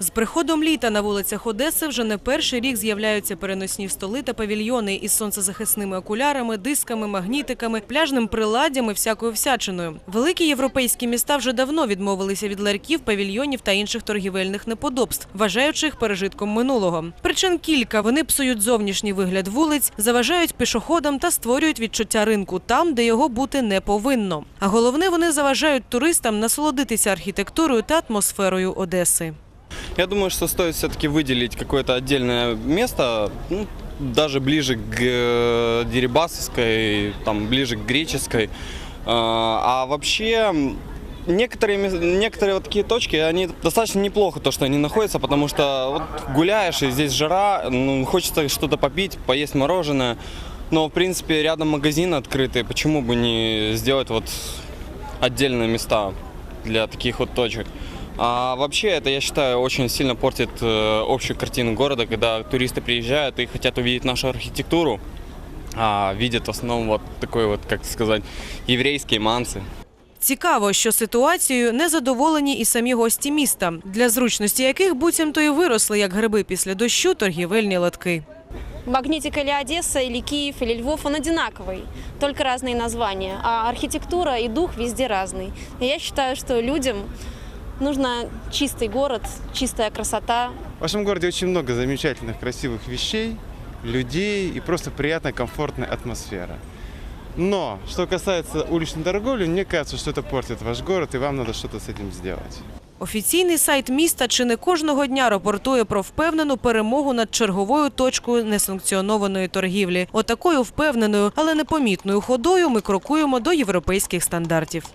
З приходом літа на вулицях Одеси вже не перший рік з'являються переносні столи та павільйони із сонцезахисними окулярами, дисками, магнітиками, пляжним приладдям і всякою всячиною. Великі європейські міста вже давно відмовилися від ларьків, павільйонів та інших торгівельних неподобств, вважаючи їх пережитком минулого. Причин кілька вони псують зовнішній вигляд вулиць, заважають пішоходам та створюють відчуття ринку там, де його бути не повинно. А головне, вони заважають туристам насолодитися архітектурою та атмосферою Одеси. Я думаю, что стоит все-таки выделить какое-то отдельное место, ну, даже ближе к э, Дерибасовской, там, ближе к Греческой. А, А вообще, некоторые, некоторые вот такие точки, они достаточно неплохо, то, что они находятся, потому что вот гуляешь, и здесь жара, ну, хочется что-то попить, поесть мороженое. Но, в принципе, рядом магазин открытый, почему бы не сделать вот отдельные места для таких вот точек. А вообще это, я считаю, очень сильно портит э, общую картину города, когда туристы приезжают и хотят увидеть нашу архитектуру, а видят в основном вот такой вот, как сказать, еврейские мансы. Цікаво, що ситуацією не задоволені і самі гості міста, для зручності яких буцімто і виросли, як гриби після дощу, торгівельні лотки. Магнитик или Одесса, или Киев, или Львов, он одинаковый, только разные названия. А архитектура и дух везде разный. И я считаю, что людям нужно чистый город, чистая красота, В вашем городе очень много замечательных, красивых вещей, людей и просто приятная, комфортная атмосфера. Но, что касается уличной торговли, мне кажется, что это портит ваш город, и вам надо что-то с этим сделать. Офіційний сайт міста чи не кожного дня рапортує про впевнену перемогу над черговою точкою несанкціонованої торгівлі. Отакою впевненою, але непомітною ходою ми крокуємо до європейських стандартів.